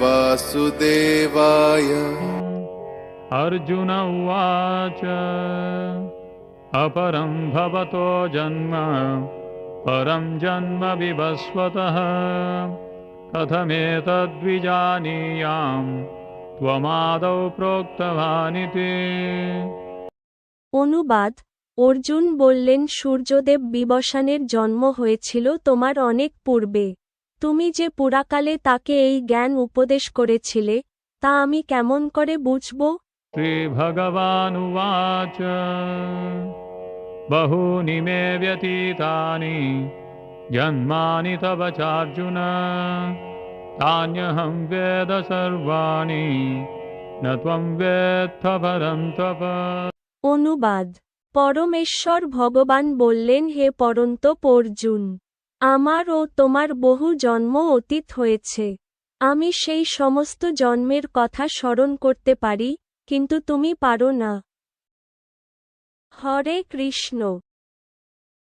वासुदेवाय अर्जुन उवाच अपरं भवतो जन्म परं जन्म विवस्वतः कथमेतद्विजानीयां त्वमादौ प्रोक्तवानिति অনুবাদ অর্জুন বললেন সূর্যদেব বিবসানের জন্ম হয়েছিল তোমার অনেক পূর্বে তুমি যে পুরাকালে তাকে এই জ্ঞান উপদেশ করেছিলে তা আমি কেমন করে বুঝব? শ্রী ভগবান উচ বহূনি মে ব্যতীতানি জন্মানি তব চার্জুন। তান্যহং বেদ সর্বাণি নত্বং বেত্থ পরন্তপ অনুবাদ। পরমেশ্বর ভগবান বললেন হে পরন্ত পর্জুন আমার ও তোমার বহু জন্ম অতীত হয়েছে। আমি সেই সমস্ত জন্মের কথা স্মরণ করতে পারি, কিন্তু তুমি পারো না। হরে কৃষ্ণ।